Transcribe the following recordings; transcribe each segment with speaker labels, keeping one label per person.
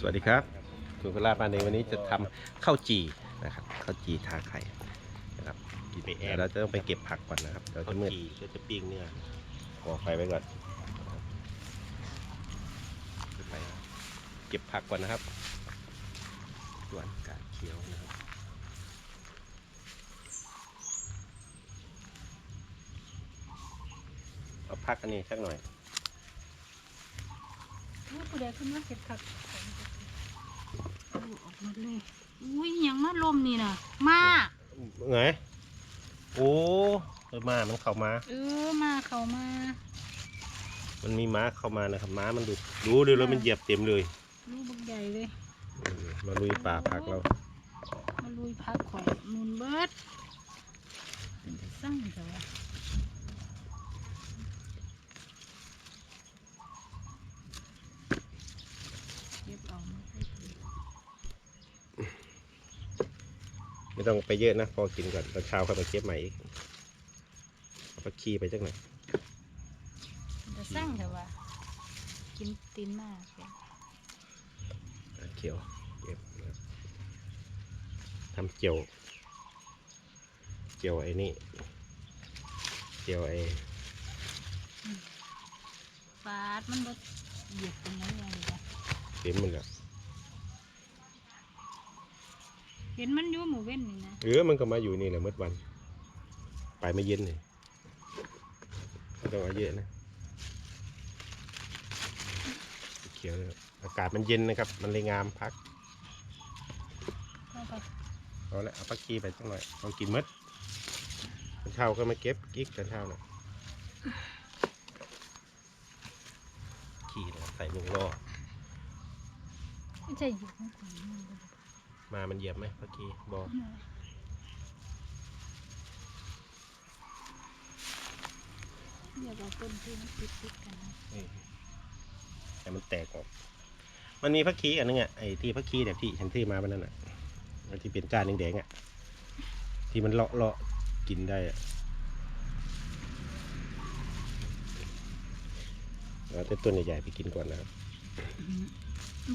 Speaker 1: สวัสดีครับคุณพลาปานในวันนี้จะทำข้าวจี่นะครับข้าวจี่ทาไข่นะครับ
Speaker 2: ไปแอ
Speaker 1: เดี๋ย
Speaker 2: บ
Speaker 1: วเราจะต้องไปเก็บผักก่อนนะครับเดี๋ยว
Speaker 2: ข้า
Speaker 1: จะ
Speaker 2: ว
Speaker 1: มืด
Speaker 2: จี่ก็จะปิ้งเนื้อ
Speaker 1: ก่อไฟไว้ก่อนนะครับไปเก็บผักก่อนนะครับส่วนกาดเขียวนะครับเอาพักอันนี้สักหน่อย
Speaker 3: ลูกผู้ใดขึ้นมาเก็บผักเอาออกหมดเลยอุ้ยยังมาลมนี่น่ะมาก
Speaker 1: ไงโอ้เออมามันเข้ามา
Speaker 3: เออมาเขามา
Speaker 1: มันมีม้าเข้ามานะครับม้ามันดูดดูดูแล้วมันเหยียบเต็มเลย
Speaker 3: ลูกบักใหญ่เลย
Speaker 1: เออมาลุยป่าผักเรา
Speaker 3: มาลุยพักข่อยมุนเบิดเป็นแต่สั่งเถอะวะเก็บเอามาใส่ถุง
Speaker 1: ไม่ ต้องไปเยอะนะ พอกินก่อนตอนเช้าค่อยมาเก็บใหม่อีกเอาไปขี้ไปจักหน่อย
Speaker 3: เป็นแต่สั่งเถอะวะกินตีนมากเลย
Speaker 1: อะเขียวเก็บนะครับทำเจียว เจียวไอ้นี่ เจียวไอ้
Speaker 3: ฟาดมันบ่เหยียบตรงนั้นเลยจ้ะ
Speaker 1: เข็มมันอะ
Speaker 3: เห็นมันอยู่หมู่เว้นนี่นะ
Speaker 1: เออมันก็มาอยู่นี่แหละเมื่อวัน ไปไม่เย็นเลยไม่ต้องเอาเยอะนะเขียวนะครับอากาศมันเย็นนะครับ มันเลยงามพัก
Speaker 3: เข้าไป
Speaker 1: เอาละเอาปักกี้ไปสักหน่อยเอากินหมดตอนเช้าก็มาเก็บกิ๊กตอนเช้าน่ะขี้นะใส่ลุงล่อ
Speaker 3: ไม่ใช่เหยียบมันก่อนนี่เลย
Speaker 1: มามันเหยียบไหมปักกี้บอ
Speaker 3: เหยียบเอาต้นที่มันติดติดๆกันนะ
Speaker 1: นี่แต่มันแตกออก มันมีพักคีอันนึงอะไอ้ที่พักคีแบบที่ฉันซื้อมาวันนั้นอะไอ้ที่เป็นก้านแดงๆอะ ที่มันเลาะเลาะกินได้อะเอาแต่ต้นใหญ่ๆไปกินก่อนนะครับ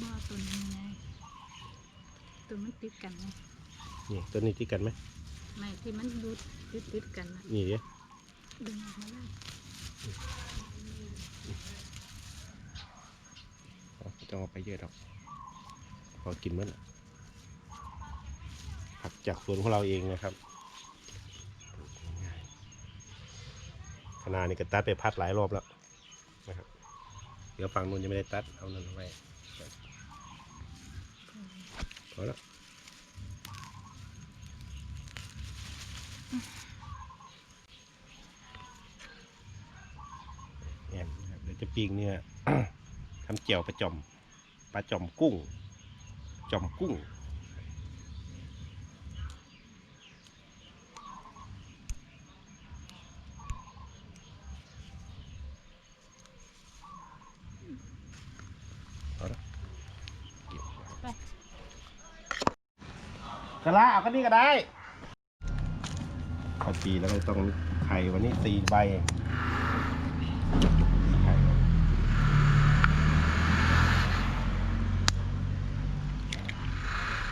Speaker 3: บ่เอาต้นนี้ไง ต้นมันติดกันไง
Speaker 1: นี่ต้นนี้ที่กันไหม
Speaker 3: ไม่ที่มันรูดติดติดๆกันนะ
Speaker 1: นี่เดี๋ยว
Speaker 3: ดึงออกมาเลย
Speaker 1: เอาไม่ต้องเอาไปเยอะหรอกพอกินมันอะผักจากสวนของเราเองนะครับปลูกง่ายๆขนาดนี้ก็ตัดไปพัดหลายรอบแล้วนะครับ เดี๋ยวฝั่งนู้นยังไม่ได้ตัดเอานั่นเอาไว้ พอแล้วแอมนะครับเดี๋ยวจะปิ้งเนี่ยทำเจียวปลาจอมปลาจอมกุ้ง จอมกุ้ง เอาละเก็บ
Speaker 3: ไป
Speaker 1: ละลาเอาก็นี่ก็ได้พอตีแล้วก็ต้องไข่วันนี้ตีใบไข่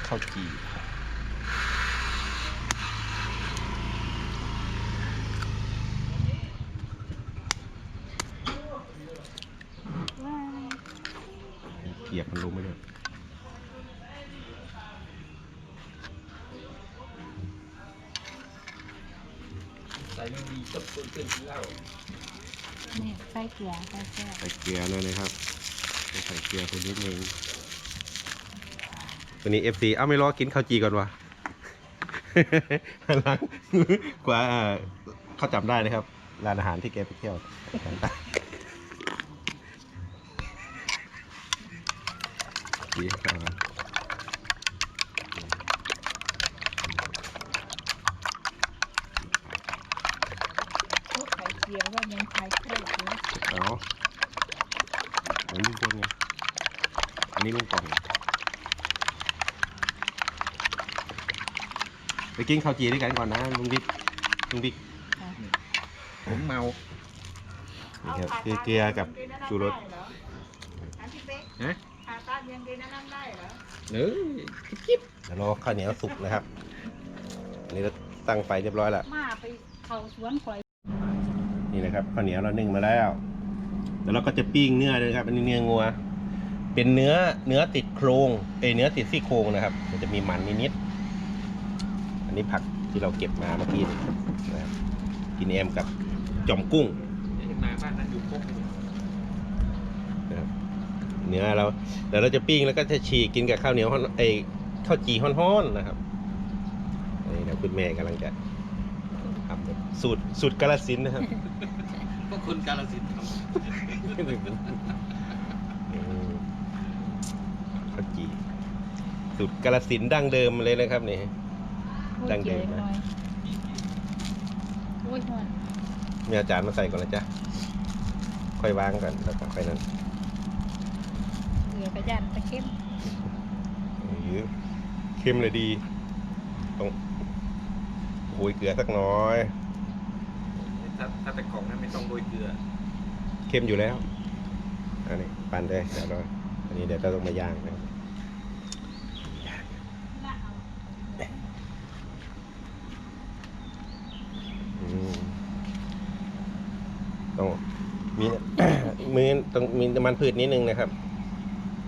Speaker 1: ข้าวจี่ นี่
Speaker 3: ใส่เกลือใส่แซ่บ
Speaker 1: ใส่เกลือหน่อยนะครับใส่เกลือไปนิดนึงตัวนี้ FC เอ้าไม่รอกินข้าวจีก่อนวะ หลังกว่าเอ่อเขาจำได้นะครับ ร้านอาหารที่แกไปเที่ยวจำได้ดีครับ
Speaker 3: โอ้ไข่เจียวว่ายังไข่โคตรเลย
Speaker 1: เอาอันนี้ลุงพลไงอันนี้ลุงกอง ไปกินข้าวจีด้วยกันก่อนนะลุงบิ๊กลุงบิ๊ก
Speaker 3: ค่ะ
Speaker 2: ผมเมา
Speaker 1: นี่ครับคือเกลือกับชูรส
Speaker 2: ฮะ
Speaker 4: ขาต้านมี
Speaker 3: ยังกินน้ำได้เหรอ
Speaker 2: เออ
Speaker 1: เดี๋ยวรอข้าวเหนียวสุกนะครับอันนี้เราตั้งไฟเรียบร้อยแล้ว
Speaker 3: มาไปเขาสวนข่อย
Speaker 1: นี่นะครับข้าวเหนียวเรานึ่งมาแล้วเดี๋ยวเราก็จะปิ้งเนื้อเลยนะครับอันนี้เนื้องัว เป็นเนื้อเนื้อติดโครงเอยเนื้อติดซี่โครงนะครับ มันจะมีมันนิดๆ อันนี้ผักที่เราเก็บมาเมื่อกี้นะครับกินแอมกับจอมกุ้ง
Speaker 2: มาบ้านนั้นอยู่พก
Speaker 1: นะครับเนื้อเราเดี๋ยวเราจะปิ้งแล้วก็จะฉีกกินกับข้าวเหนียวฮ้อนไอยข้าวจี่ฮ้อนๆนะครับนี่นะคุณแม่กำลังจะทำแบบสูตรสูตรกาลสินธุ์นะครับ
Speaker 2: พวกคุณกาลสินธุ์ท
Speaker 1: อืมข้าวจี่สูตรกาลสินธุ์ดั้งเดิมเลยนะครับนี่ ดังเดิมนะ
Speaker 3: โอ้ยหอน
Speaker 1: มีอาจารย์มาใส่ก่อนนะจ๊ะ ค่อยวางก่อนแล้วก็ค่อยนั้น
Speaker 3: เหลือกระยันตะเข้ม
Speaker 1: หรือเค็มเลยดีต้องโหุยเกลือสักน้อยำ
Speaker 2: ถ้าถ้าแต่กล่องนั้นไม่ต้องโรยเกลือ
Speaker 1: เค็มอยู่แล้ว อันนี้ปั่นได้เดี๋ยวเราอันนี้เดี๋ยวเราต้องมาย่างนะอืมต้อง มี มือต้องมีน้ำมันพืชนิดนึงนะครับ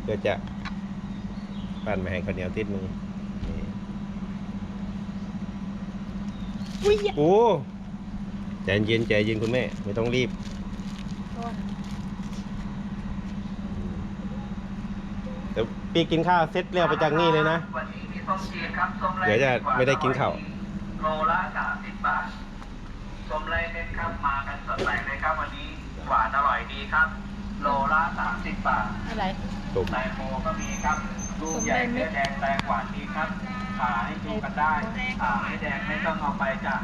Speaker 1: เพื่อจะปั่นไม่ให้ข้าวเหนียวติดมือนี่
Speaker 3: อุ้ย
Speaker 1: โอ้ใจเย็นใจเย็นคุณแม่ ไม่ต้องรีบ
Speaker 3: ร้อน
Speaker 1: เดี๋ยวพี่กินข้าวเสร็จเรียวไปจากนี่เลยนะ
Speaker 4: วันนี้มีส้มจีนครับส้มไร
Speaker 1: เดี๋ยวจะไม่ได้กินข้าว
Speaker 4: โลละสามสิบบาทส้มไรเม็ดครับมากันสดใหม่เลยครับวันนี้ หวานอร่อยดีครับ โลละสามสิบบาท
Speaker 3: อะไร
Speaker 1: ตุ่ม
Speaker 4: แตงโมก็มีครับลูกใหญ่เนื้อแดงแตงหวานดีครับผ่าให้ดูกันได้ผ่าให้แดงไม่ต้องเอาไปจ้ะ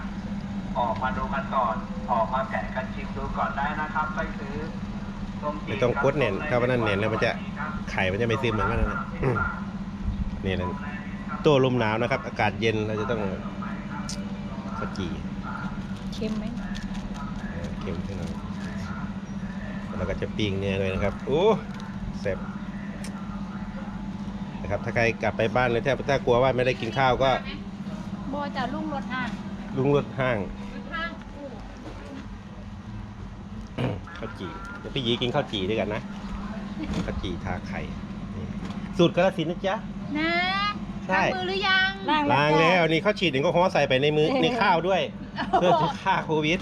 Speaker 4: ออกมาดูกันก่อน ออกมาแกะกันชิมดูก่อนได้นะครับไปซื้อส้มจีน
Speaker 1: ไม่ต้องกดแน่นถ้าว่านั่นแน่นแล้วมันจะไข่มันจะไม่ซึมเหมือนกันนะอืมนี่นะตัวลมหนาวนะครับ อากาศเย็นเราจะต้องข้าวจี่
Speaker 3: เค็มไหม
Speaker 1: เออเค็มขึ้นหน่อย แล้วก็จะปิ้งเนื้อเลยนะครับโอ้แซ่บนะครับถ้าใครกลับไปบ้านเลยถ้าถ้ากลัวว่าไม่ได้กินข้าวก็
Speaker 3: บอจะลุ่งรถห่าง
Speaker 1: ลุงรถห้าง
Speaker 3: รถห่างอู้
Speaker 1: ข้าวจี่เดี๋ยวพี่หยีกินข้าวจี่ด้วยกันนะข้าวจี่ทาไข่นี่สูตรกระสินธุ์นะจ๊ะ
Speaker 3: นะ
Speaker 1: ใช่
Speaker 3: ล้างมือหรือยัง
Speaker 1: ล้างแล้วนี่เขาฉีดหนึ่งก็ฮ้อใส่ไปในมือในข้าวด้วย เพื่อจะฆ่าโควิด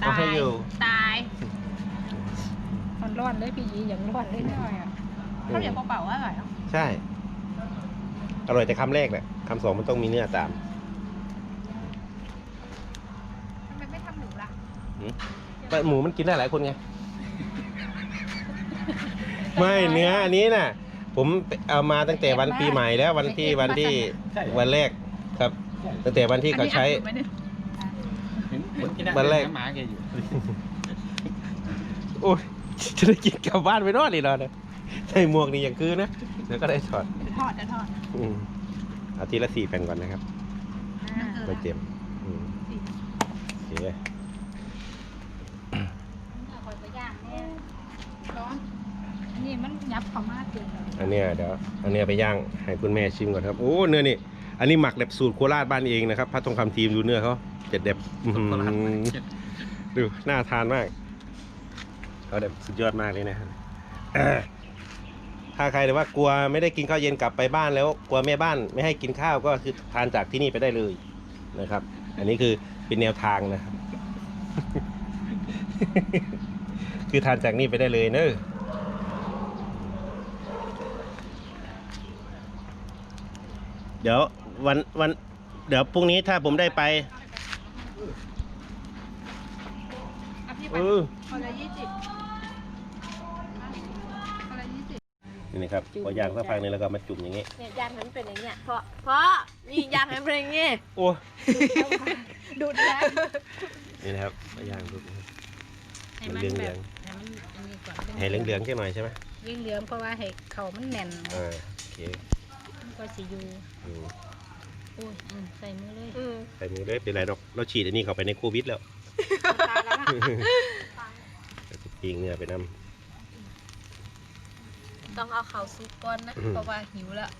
Speaker 1: เอาให้อยู่
Speaker 3: ตายมัน ร้อนเลยพี่ยีอย่างร้อนเลยหน่อยอะเขาเดี๋ยวเปล่าๆว่าอร่อยเนาะ
Speaker 1: ใช่ อร่อยแต่คำแรกแหละคำสองมันต้องมีเนื้อตาม
Speaker 3: ทำไมไม่ทำหมูล่ะ
Speaker 1: แต่หมูมันกินได้หลายคนไง ไม่เนื้ออันนี้น่ะ ผมเอามาตั้งแต่วันปีใหม่แล้ววันที่วันที่วันแรกครับ ตั้งแต่วันที่เขาใช้
Speaker 3: อันนี้อัดอยู่ไหมเนี่ย
Speaker 2: เห็นเห็นที่นั่น
Speaker 1: วันแรก
Speaker 2: หมาแกอยู่
Speaker 1: โอ้ย จะได้กินกลับบ้านไปนอนนี่เราเนี่ยใส่หมวกนี่อย่างคือนะเดี๋ยวก็ได้ถอด
Speaker 3: ทอดจะทอด
Speaker 1: อืมเอาทีละสี่แผ่นก่อนนะครับ
Speaker 3: น้ำเกลื
Speaker 1: ไม่
Speaker 3: อ
Speaker 1: เต็มอืมโอเค
Speaker 3: คอยไปย่างเนี่ยร้อนอันนี้มันยับเข้ามาเกินเลย
Speaker 1: อันเนี้ยเดี๋ยวอันเนี้ยไปย่างให้คุณแม่ชิมก่อนครับโอ้เนื้อนี่อันนี้หมักแบบสูตรโคราชบ้านเองนะครับพัดทองคำทีมดูเนื้อเขาเจ็ดเด็บอื้อหือดูน่าทานมาก เขาแบบสุดยอดมากเลยนะครับถ้าใครแต่ว่ากลัวไม่ได้กินข้าวเย็นกลับไปบ้านแล้ว กลัวแม่บ้านไม่ให้กินข้าวก็คือทานจากที่นี่ไปได้เลยนะครับ อันนี้คือเป็นแนวทางนะครับ คือทานจากนี่ไปได้เลยเนอะเดี๋ยววันวัน เดี๋ยวพรุ่งนี้ถ้าผมได้ไป
Speaker 3: อะพี่ไป
Speaker 1: เออ
Speaker 3: คนละยี่สิบคนละยี่สิบ
Speaker 1: นี่นะครับพอย่างสักพักหนึงแล้วก็มาจุ่มอย่างงี้
Speaker 5: เนี่ยยางให้มันเป็นอย่างเงี้ยเพราะเพราะนี่ยางให้มันเป็นอย่างเงี้ย
Speaker 1: โอ้
Speaker 3: ดูดแล้ว
Speaker 1: นี่นะครับพอย่างดู
Speaker 3: ให้มัน
Speaker 1: เหลืองๆ
Speaker 3: แบบให้มันอันนี้ก่อน
Speaker 1: ให้เหลืองๆแค่หน่อยใช่ไหม
Speaker 3: เหลืองๆเพราะว่าให้เขามันแน่น
Speaker 1: อ่าโอเค
Speaker 3: มันก็สิอยู่
Speaker 1: อืม
Speaker 3: โอ้ยอืมใส่มือเลย
Speaker 5: อืม
Speaker 1: ใส่มือเลยเป็นไรหรอกเราฉีดอันนี้เข้าไปในโควิดแล้ว
Speaker 3: ตายแล้วนะ
Speaker 1: ปีงเนื้อไปน
Speaker 5: ต้องเอาข้าวซุปก่อนนะ
Speaker 6: อืม
Speaker 5: เพราะว่าหิวแล้ว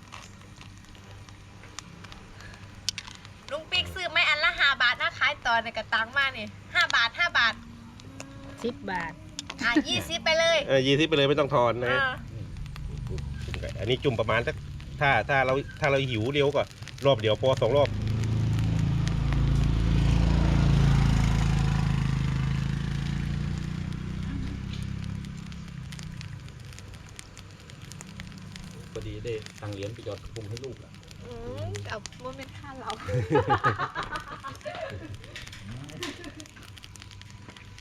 Speaker 5: ลุงปิ๊กซื้อไม่อันละห้าบาทนะขายตอนในกระตังมาเนี่ยห้าบาทห้าบาท
Speaker 3: สิบบาท
Speaker 5: อะยี่สิบไปเลย
Speaker 6: เออยีสิบไปเลยไม่ต้องทอนนะ
Speaker 5: อ่า
Speaker 6: อันนี้จุ่มประมาณสักถ้าถ้าเราถ้าเราหิวเร็วก็รอบเดียวพอสองรอบ
Speaker 7: พอดีได้ตังค์เหรียญไปหยอดกระพุ้งให้ลูกละ
Speaker 5: อืมเอาว่าเป็นค่าเรา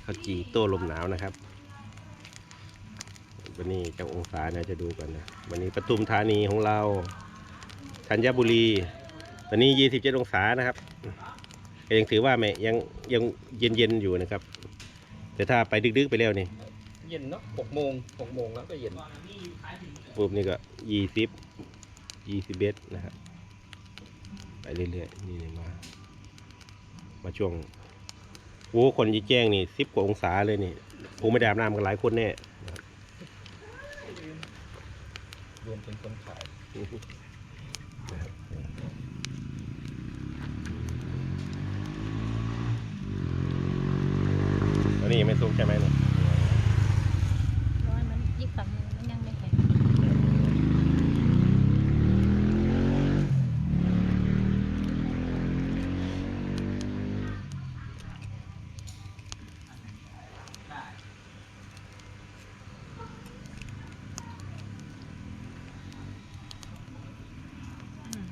Speaker 6: ข้าวจีโต้ลมหนาวนะครับ วันนี้เจ้าองศานะจะดูกันนะ วันนี้ปทุมธานีของเรา ธัญบุรี ตอนนี้ 27 องศานะครับก็ยังถือว่าไม่ยังยังเย็นเย็นๆอยู่นะครับ แต่ถ้าไปดึกๆไปแล้วนี่
Speaker 7: เย็นเนาะหกโมงหกโมงแล้วก็เย็น
Speaker 6: ปุ๊บนี่ก็20 21นะครับไปเรื่อยๆนี่มา มาช่วงโอ้คนยี่แจ้งนี่สิบกว่าองศาเลยนี่คงไม่ได้อาบน้ำกันหลายคนแน่
Speaker 7: รวมถึงคนขาย
Speaker 6: อันนี้ยังไม่สุกใช่ไหมเนี่ย
Speaker 3: ร้อยมันอีกฝั่งหนึงมันยังไม่แข็ง อืม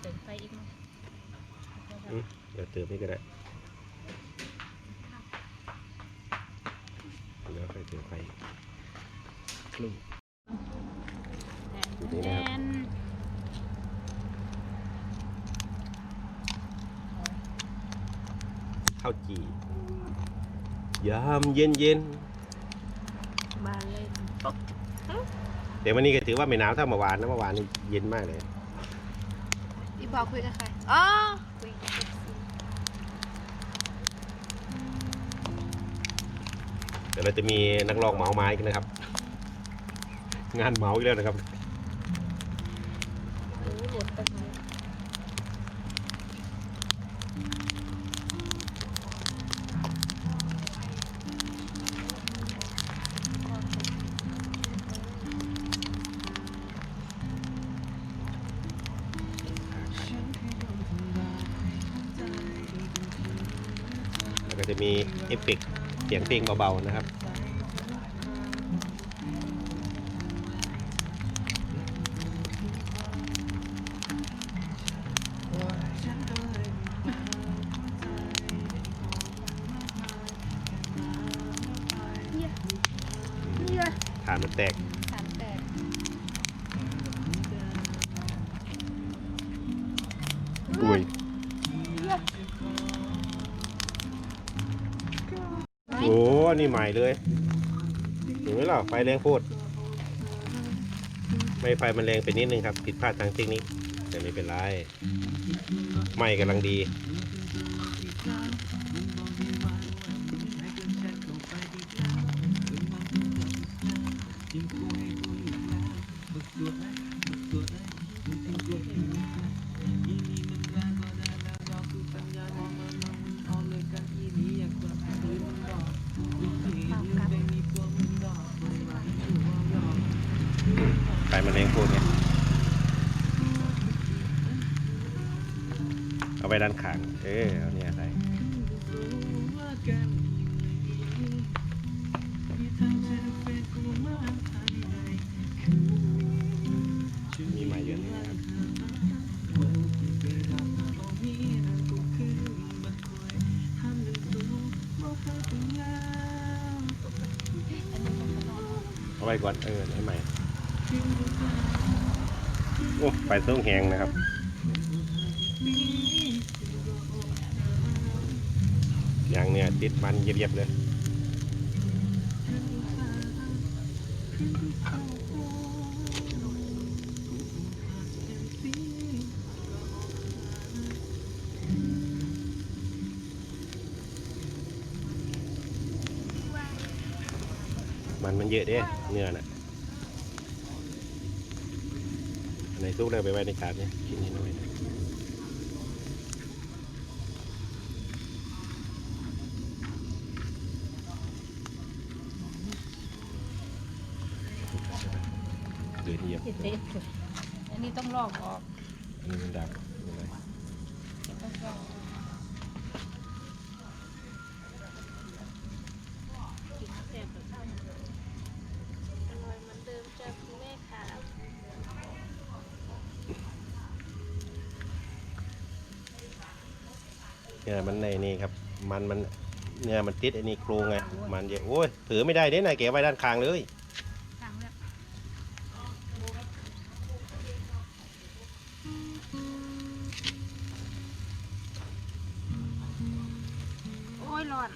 Speaker 3: เติมไฟอีกมั้ย
Speaker 6: อืมเดี๋ยวเติมนี่ก็ได้เดี๋ยวค่อยเติมไฟครึ่ง
Speaker 3: แน่น
Speaker 6: ข้าวจียามเย็นเย็น
Speaker 5: มาเล่น
Speaker 6: ๆแต่วันนี้ก็ถือว่าไม่หนาวเท่าเมื่อวานนะเมื่อวานนี่เย็นมากเลย
Speaker 5: พี่บอกคุยกับใครอ๋อคุยกับ FC
Speaker 6: เดี๋ยวเราจะมีนักร้องเหมาไม้กันนะครับ งานเหมาอีกแล้วนะครับ เสียงเพลงเบาๆนะครับ เลยเห็นไหมล่ะไฟแรงโพดไม่ไฟมันแรงไปนิดนึงครับ ผิดพลาดทางเทคนิคแต่ไม่เป็นไรไหม่กำลังดี ไฟมันแรงโพดไงเอาไว้ด้านข้าง เออ โอ้ไฟต้องแหงนะครับอย่างเนี้ยติดมันเยียบๆเลยมันมันเยอะเด้เนื้อน่ะ
Speaker 1: ในซุปเลยไปไว้ในจานเนี่ยชิ้นนี้น้อยนะเดือดเยียบ
Speaker 3: ติดเด็ดเลยอันนี้ต้องลอกออก
Speaker 1: อันนี้มันดับ นี่
Speaker 5: ยมัน
Speaker 1: ในนี่ครับ มันมันเนี่ยมันติดไอ้นี่โครงไงมันเยอะโอ้ยถือไม่ได้เด้นายเก็บไว้ด้านข้างเลย
Speaker 3: ทางแล้วโอ้ยร้อน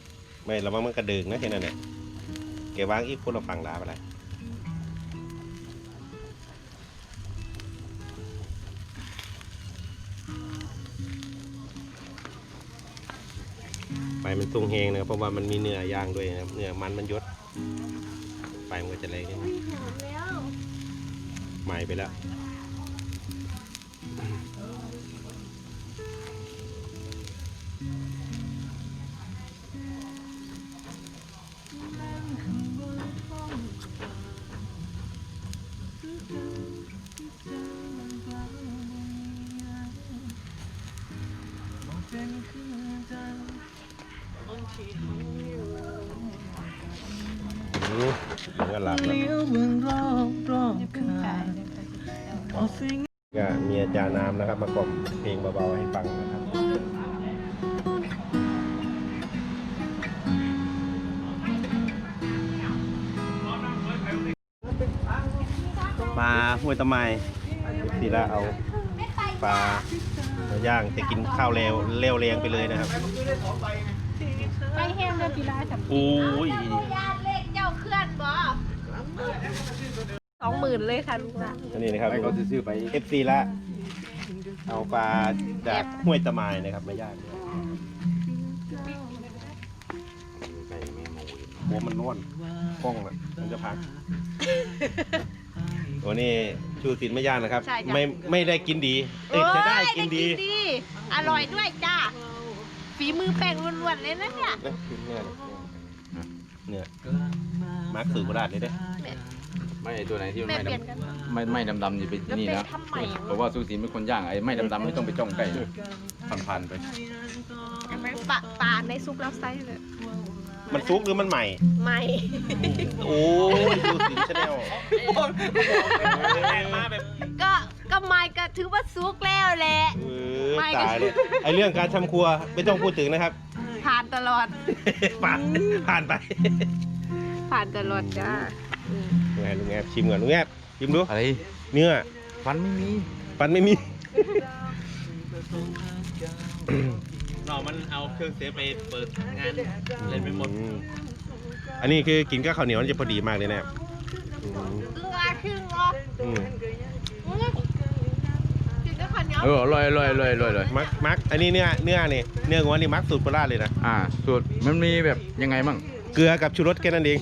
Speaker 1: ไม่ระวังมันกระดึงนะแค่นั้นแหละเก็บวางอีกคนละฝั่งลาไปเลย ไฟมันสูงเฮงนะครับเพราะว่ามันมีเนื้อย่างด้วยนะครับเนื้อมันมันยศไฟมันก็จะแรงนิดนึง
Speaker 5: หอมแล้ว
Speaker 1: ไหม้ไปแล้ว เนื้อหลับแล้วก็มีอาจารย์น้ำนะครับ มากล่อมเพลงเบาๆให้ฟังนะครับปลาห้วยตะไมทีละเอาปลาย่างจะกินข้าวเร็วเร็วแรงไปเลยนะครับ
Speaker 3: ไปแห้งเลยปีลาสับ
Speaker 1: โอ้ย
Speaker 5: ญาติเลขเจ้าเคลื่อนบ่สองหมื่นเลยค่ะลูกหลาน
Speaker 1: อันนี้นะครับ
Speaker 2: ไปเขาซื้อไป
Speaker 1: เอฟซีละ เอาปลาจากห้วยตะไมนะครับมาย่างหัวมันร้อนกล้องน่ะมันจะพักตัวนี้ชูสินไม่ย่างนะครับ ไม่ไม่ได้กินดีเอ้ยจะได้กินดี
Speaker 5: อร่อยด้วยจ้า ฝีมือแป้งล้วนๆเลยนะเนี่ย
Speaker 1: นะกินเนี่ยเนี่ยมาร์คสื่อโบราณเลยเด้
Speaker 2: ไม่ไอ้ตัวไหนที่มัน
Speaker 5: แม่
Speaker 2: ไม่
Speaker 5: เปลี่ยน
Speaker 2: ดำ
Speaker 5: กัน
Speaker 2: ไม่ไม่ดำๆอย่าไป
Speaker 5: จะ
Speaker 2: นี่
Speaker 5: เป็น
Speaker 2: นะ
Speaker 5: ทำไม
Speaker 2: เพราะว่าซูสีเป็นคนย่างไอ้ไม่ดำๆไม่ต้องไปจ้องใกล้ผ่านๆไป
Speaker 5: ปลาปลาในซุปแล้วไส้เลย
Speaker 1: มันซุกหรือมันใหม่
Speaker 5: ไม่
Speaker 1: โอ้ยชูสินชาแนล
Speaker 5: ก็ ก็ไม่ก็ถือว่าซุกแล้วแหละ
Speaker 1: เออตายเลยไอเรื่องการทำครัวไม่ต้องพูดถึงนะครับ
Speaker 5: ผ่านตลอด
Speaker 1: ผ่านผ่านไป
Speaker 5: ผ่านตลอดจ้า
Speaker 1: ลุงแอบลุงแอบชิมก่อนลุงแอบชิมดู
Speaker 2: อะไร
Speaker 1: เนื้อ
Speaker 2: ฟันไม่มี
Speaker 1: ปันไม่มี
Speaker 7: หน่อมันเอาเครื่องเซฟไปเปิดงานเล่นไปหมด
Speaker 1: อือันนี้คือกินกับข้าวเหนียวมันจะพอดีมากเลยนะครับอืม
Speaker 5: เกลือครึ่งเหรอ
Speaker 1: อืม
Speaker 5: อืมกินกับ ข้าวเหนียว
Speaker 2: เอออร่อยอร่อยอร่อยอร่อยอร่อย
Speaker 1: มักมักอันนี้เนื้อเนื้อนี่เนื้องัวนี่มักสูตรโบราณเลยนะ
Speaker 2: อ่าสูตรมันมีแบบยังไงมั่ง
Speaker 1: เกลือกับชูรสแค่นั้นเอง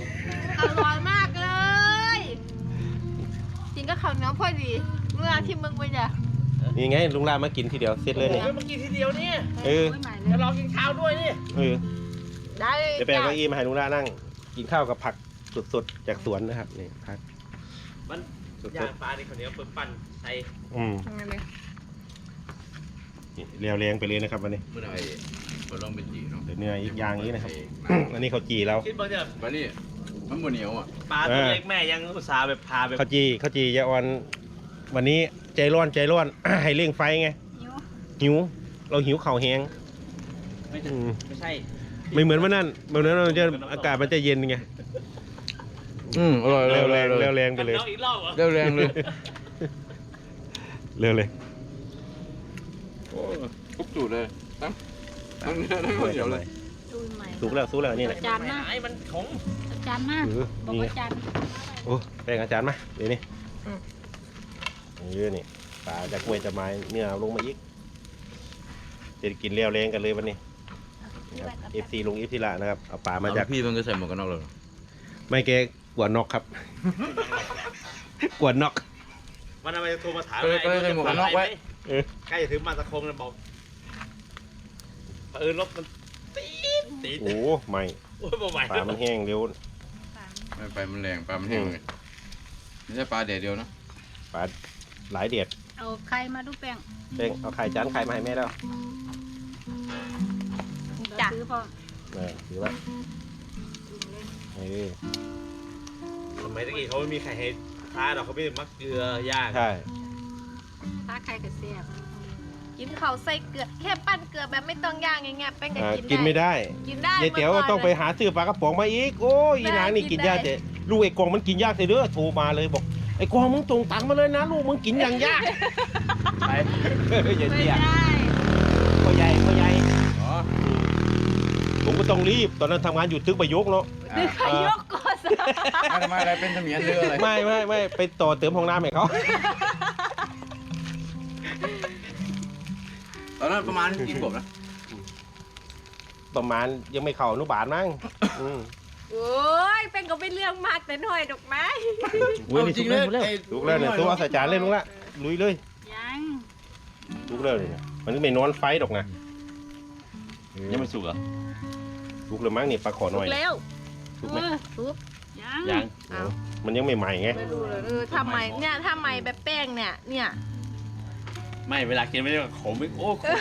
Speaker 5: อร่อยมากเลยกินกับข้าวเหนียวพอดีเมื่อที่มึงไปจ้ะ
Speaker 1: นี่ไงลุงลามากินทีเดียวเสร็จเลยนี่
Speaker 7: เมื่อกี้ทีเดียวนี่
Speaker 1: เออ
Speaker 3: โอ้ยใหม่เล
Speaker 7: จะ
Speaker 3: ย
Speaker 7: รอกินข้าวด้วยนี่
Speaker 1: เออ
Speaker 5: ได้เลย
Speaker 1: เดี๋ยวไปเอาเก้าอี้มาให้ลุงลานั่ง กินข้าวกับผักสดๆจากสวนนะครับนี่ผัก
Speaker 7: มัน
Speaker 1: สด
Speaker 7: ย่างปลาในข้าวเหนียวเปิดปั่นใส่
Speaker 1: ๆอืม
Speaker 5: ทำไงเลย
Speaker 1: นี่เรียวแรงไปเลยนะครับวันนี้
Speaker 2: เมื่อไหร่เราลองเป็นจีเนาะ
Speaker 1: เดี๋ยวเนื้ออีกอย่างนี้นะครับ อันนี้เขาวจีเรา
Speaker 7: คิดว่าจะ
Speaker 2: วันนี้มันบนเหนียวอะ
Speaker 7: ปลาตัวเล็กแม่ยังอุตส่าห์แบบพาแบบ
Speaker 1: ข้าวจีข้าวจียาออน วันนี้ใจร้อนใจร้อน ให้เร่งไฟไง
Speaker 3: หิว
Speaker 1: หิว เราหิวเข่าวแห้ง
Speaker 7: ไม่ใช่
Speaker 1: อืม
Speaker 7: ไม่ใช่
Speaker 1: ไม่เหมือนวันนั้นเหมือนวันนั้นมันจะอากาศมันจะเย็นไง
Speaker 2: อืมอร่อย
Speaker 1: เร็วแรง
Speaker 2: เร็
Speaker 1: เร็
Speaker 2: ว
Speaker 1: วแรงไปเลย
Speaker 7: น้องอีกรอบเหรอ
Speaker 2: เร็วแรงเลย
Speaker 1: เร็วเลย
Speaker 2: โอ้ทุกสูตรเลยทั้งทั้งเนื้อทั้งข้าวเหนียวเลย
Speaker 3: ดูใหม่
Speaker 1: สุกแล้วสุกแล้วนี่แหละ
Speaker 3: จานมา
Speaker 7: ไอ้มันขม
Speaker 3: อาจารย์มา
Speaker 1: เออ
Speaker 3: บอก
Speaker 1: นี่ไง
Speaker 3: อาจารย์
Speaker 1: โอ้แป้งอาจารย์มาเดี๋ยวนี้เยอะนี่ปลาจากกล้วยจะไม้เนื้อเอาลงมาอีกจะได้กินเร็วแรงกันเลยวันนี้เอฟซีลงเอฟซีละนะครับเอาปลามาจาก
Speaker 2: พี่มันก็ใส่หมวกกันน็อกเลย
Speaker 1: ไม่แกกวนนกครับ กวนนก
Speaker 7: วันนั้นไปโทรมาถาม
Speaker 2: ก็เลยก็เลยใส่หมวกกันน็อกไว้
Speaker 1: เออ
Speaker 7: ใกล้จะถึงมาตะคงเลยบอกเออรถมันตีดตีด
Speaker 1: โอ้ไม่
Speaker 7: โอ้ยบ่ไหว
Speaker 1: ปลามันแห้งเร็ว
Speaker 2: ไม่ไปมันแรงปลามันแห้งเลยไม่ใช่ปลาเด็ดเดียวนะ
Speaker 1: ปลาหลายเด็ด
Speaker 3: เอาไข่มาดูแป้ง
Speaker 1: เป้งเอาไข่จานไข่มาให้แม่แล้ว
Speaker 3: จ้ะซื้อพอ
Speaker 1: เออถือไว้เออ
Speaker 7: สมัยตะกี้เขาไม่มีใครให้ทานหรอกเขาไม่ได้มักเกลือย่าง
Speaker 1: ใช่
Speaker 3: ถ้าไข่กระเสียบ
Speaker 5: กินเขาวใส่เกลือแค่ปั้นเกลือแบบไม่ต้องย่างอย่างเงี้ยแป้งก็
Speaker 1: อ่า
Speaker 5: กิน
Speaker 1: กินไม่ได้
Speaker 5: กินได้
Speaker 1: ยายเต๋ว
Speaker 5: มื่ก่น
Speaker 1: ต้องไปหาซื้อปลากระป๋องมาอีก โอ้ยอีนางนี่กินยากแต่ลูกไอ้กองมันกินยากแต่เด้อโทรมาเลยบอกไอ้กองมึงตรงตังค์มาเลยนะลูกมึงกินอย่างยากไปเฮ้ยอย่า
Speaker 3: ไม่
Speaker 1: เสีย
Speaker 3: ได้
Speaker 1: พ่อใหญ่พ่อใหญ่
Speaker 2: อ๋อ
Speaker 1: ผมก็ต้องรีบตอนนั้นทำงานอยู่ตึกประยกเนาะ
Speaker 5: ดึงขยกก่อนสิ
Speaker 2: ไม่ทำไมอะไรเป็นเสมียนเรืออะไร
Speaker 1: ไม่ไม่ไม่ไปต่อเติมห้องน้ำให้เขา
Speaker 2: นนั้นประมาณกี่ขวบนะ
Speaker 1: ประมาณยังไม่เข้าอนุบาลมั้งอืม
Speaker 5: โอ้ยเป็นก็เป็นเรื่องมากแต่หน่อยดอกไม้
Speaker 2: เอาจริงเลยไอ้
Speaker 1: ลุกแล้วเนี่ยตัวเอาใส่จานเลยลุงละลุยเลย
Speaker 3: ยัง
Speaker 1: ลุกแล้วเนี่ยมันไม่นอนไฟดอกนะ
Speaker 7: ยังไม่สุกเหรอ
Speaker 1: ลุกแล้วมั้งนี่ปลาขอหน่อย
Speaker 5: แล้ว
Speaker 1: ลุกไหม
Speaker 3: เออทุบยัง
Speaker 7: ยัง
Speaker 5: เอา
Speaker 1: มันยังไม่ใหม่ไง
Speaker 5: ไม่รู้เลยเออทำไมเนี่ยทำไมแบบแป้งเนี่ยเนี่ย
Speaker 7: ไม่เวลากินไม่ได้ขมไม่โอ้ขม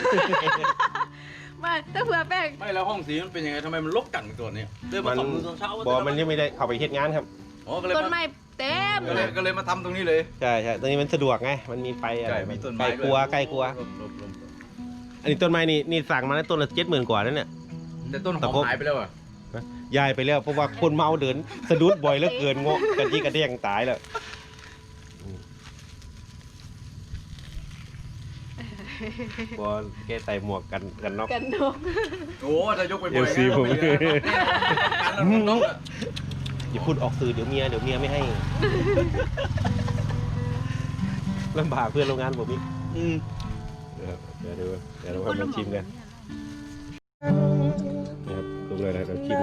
Speaker 5: ไม่ถ้าเผื่อแป้ง
Speaker 2: ไม่แล้วห้องสีมันเป็นยังไงทำไมมันลกกันตัวเนี้ย
Speaker 7: เดินมาสองมือสองเช้า
Speaker 1: บอมันยังไม่ได้เข้าไปเฮ็ดงานครับ
Speaker 2: อ๋อก็เลย
Speaker 5: ต้น
Speaker 2: มา
Speaker 5: ไม้เต็ม
Speaker 2: ก็เลยก็เลยมาทำตรงนี้เลย
Speaker 1: ใช่ใช่ตรงนี้มันสะดวกไงมันมีไฟอะไร
Speaker 2: ใช่มีต้น
Speaker 1: ใก
Speaker 2: ไม้
Speaker 1: ล้กลัวใกล้กลัว
Speaker 2: ลมลมลม
Speaker 1: อันนี้ต้นไม้นี่นี่สั่งมาแล้วต้นละเจ็ดหมื่นกว่านั่นเนี่ย
Speaker 2: แต่ต้นห
Speaker 1: ตะ
Speaker 2: อม
Speaker 1: ครบ
Speaker 2: หายไปแล้วอะ
Speaker 1: ย้ายไปแล้วเพราะว่าคนเมาเดินสะดุดบ่อยเหลือเกินงกกันที่กระเด้งตายแล้ว บอแกใส่หมวกกันกันน็อก
Speaker 5: กันนก
Speaker 2: โอ้จะยกไปบ่อย
Speaker 1: เดี๋ยวสิผม
Speaker 2: งั้นเราไปการเราลงอะ
Speaker 1: อย่าพูดออกสื่อเดี๋ยวเมียเดี๋ยวเมียไม่ให้ลำบากเพื่อนโรงงานผมอีก
Speaker 7: อืม
Speaker 1: เดี๋ยวเดี๋ยวเดี๋ยวเราค่อยมาชิมกันนะครับดูเลยนะเดี๋ยวชิม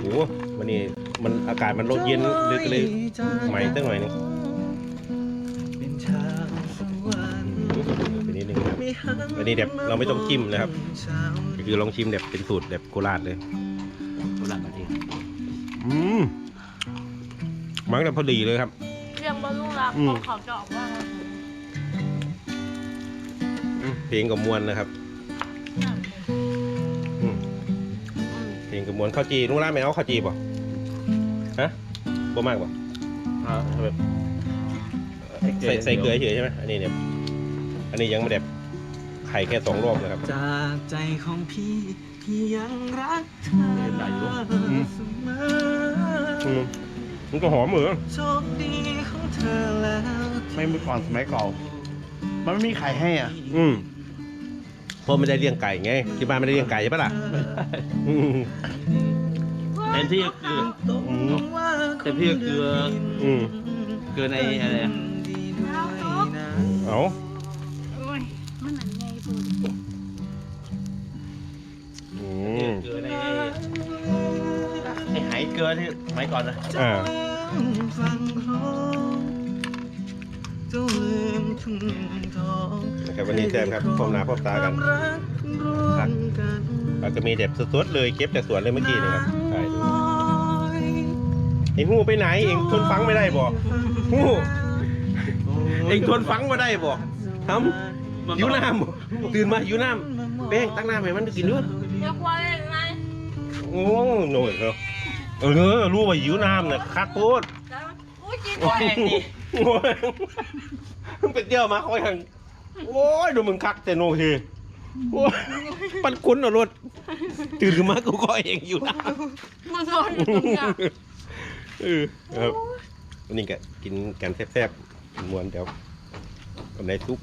Speaker 1: โอ้โหวันนี้มันอากาศมันลดเย็นเลยก็เลยใหม่ตั้งหน่อยนึง อันนี้แบบเราไม่ต้องจิ้มนะครับก็คือลองชิมแบบเป็นสูตรแบบโคราชเลย
Speaker 7: โบราณมาที
Speaker 1: อืมมันแบบพอดีเลยครับ
Speaker 5: เรื่องบรรลุรัก
Speaker 1: อืม
Speaker 5: ของเขาจะออกว่า
Speaker 1: อืมเพลงกับมวลนะครับอืมเพลงกับมวลข้าวจีนุ่งร้านไม่เอาข้าวจีป่ะฮะบ่มากป่ะ
Speaker 7: อ่าแบบ
Speaker 1: ใส่ใส่เกลือเฉยใช่ไหมอันนี้เนี่ยอันนี้ยังไม่แบ บไข่แค่สองรอบนะครับ
Speaker 6: จากใจของพี่ที่ยังรักเธอ
Speaker 7: ได้อยู่
Speaker 6: เสมอ
Speaker 1: อืมมันก็หอมเหมือน
Speaker 6: โชคดีของเธอแล้ว
Speaker 7: ไม่เมื่อก่อนสมัยเก่ามันไม่มีใครให้อะ
Speaker 1: อืมเพราะไม่ได้เลี้ยงไก่ไงที่บ้านไม่ได้เลี้ยงไก่ใช่ปะล่ะอืม
Speaker 7: เต็มที่เกลือ
Speaker 1: อืม
Speaker 7: เต็มที่เกลือ
Speaker 1: อืม
Speaker 7: เกลือในอะไรอะ
Speaker 6: ดีด้วยนะ
Speaker 1: เอา
Speaker 7: เกลือที่สมัยก่อนนะ
Speaker 1: อ่า
Speaker 6: ฟังร้องเจ้าลืมทุ่งทอง
Speaker 1: นะครับวันนี้แจมครับพร้อมหน้าพร้อมตากัน
Speaker 6: ควมรักร่วมกัน
Speaker 1: เราจะมีแบบสดๆเลยเก็บจากสวนเลยเมื่อกี้นะครับใช่ดู
Speaker 6: คอย
Speaker 1: ไอ้หูไปไหนเองทนฟังไม่ได้บ่หูเองทนฟังไม่ได้บ่ทำหิวน้ำบ่ตื่นมาหิวน้ำแป้งตั้งน้ำให้มันกินด้วย
Speaker 5: เรียกว่าอะไรไง
Speaker 1: โอ้โหน่อยเนาะ เออรู้ว่าหิวน้ำน่ะคักโคตร
Speaker 5: แล้วอุ้ยกิน
Speaker 7: โอ้ยนี่
Speaker 1: โอ้ยมึงไปเที่ยวมาคอยหังโอ้ยดูมึงคักแต่โนเฮโอ้ยปันคุ้นเอารถตื่นขึ้นมากูก็เองอยู่น้ำ
Speaker 5: มันนอนอยู่ตรงเนี้ย
Speaker 1: เออครับวันนี้ก็กินกันแซ่บๆกินมวนเดี๋ยวกันได้ซุป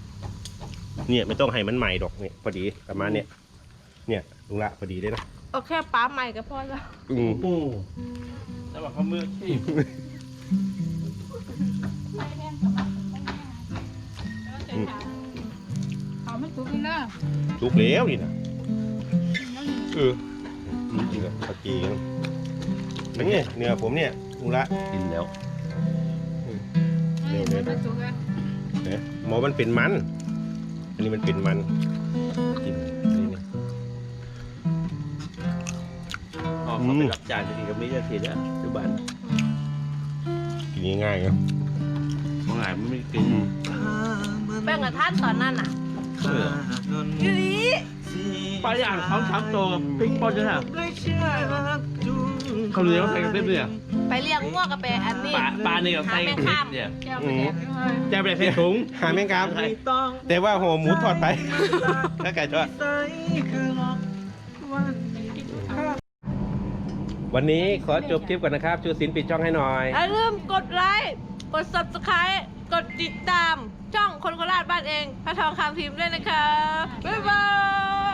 Speaker 1: เนี่ยไม่ต้องให้มันใหม่ดอกเนี่ยพอดีประมาณเนี้ยเนี่ยลุงละพอดีเลยนะ
Speaker 5: เอาแค่ป้าใหม่ก็พอแล้ว
Speaker 1: อืม
Speaker 7: โอ้แต่ว่าเขามือที่
Speaker 3: เอาไม่ทุบนี่นะ
Speaker 1: ซุปแล้วนี่นะเออจริงกับพอดีกันนี่เนื้อผมเนี่ยลุงละ
Speaker 7: กินแล้ว
Speaker 1: เร็วเร็วเนี่ย
Speaker 5: มาจุกอะ
Speaker 1: เนี่ยหมอมันเป็นมัน อันนี้มันเป็นมันกิน
Speaker 7: เขาไปรับจ่ายจริงๆก็ไม่ได้เสียแล้วทุกบ้าน
Speaker 1: กินง่ายๆครับ
Speaker 6: บางหลายมันไม่กิน
Speaker 5: แบ่งกับท่านตอนนั้นอะ
Speaker 6: เออ
Speaker 5: ยูริ
Speaker 6: ปลาอย่างเขาทำตัวกับพริกป่นใช่ไหมเขาเลี้ยงใส่กระเทียมเนี่ย
Speaker 5: ไปเลี้ยงง่วกับไปอันนี้
Speaker 6: ปลาปลาเนี่ยกับ
Speaker 5: หา
Speaker 6: ใส่
Speaker 5: แม่
Speaker 6: กระเทีย
Speaker 5: ข้าม
Speaker 6: มเนี่ย
Speaker 3: แก้วไปแดกด้วย
Speaker 6: จะไปใส่ถุง
Speaker 1: หาแมงกาม
Speaker 6: ใช่
Speaker 1: แต่ว่าหัวหมูทอดไปถ้าไก่ทอด วันนี้ขอจบคลิปก่อนนะครับชูสินปิดช่องให้หน่อย
Speaker 5: อย่าลืมกดไลค์ กด subscribe กดติดตาม ช่องคนโคราชบ้านเองพระทองคำทีมด้วยนะคะ บ๊ายบาย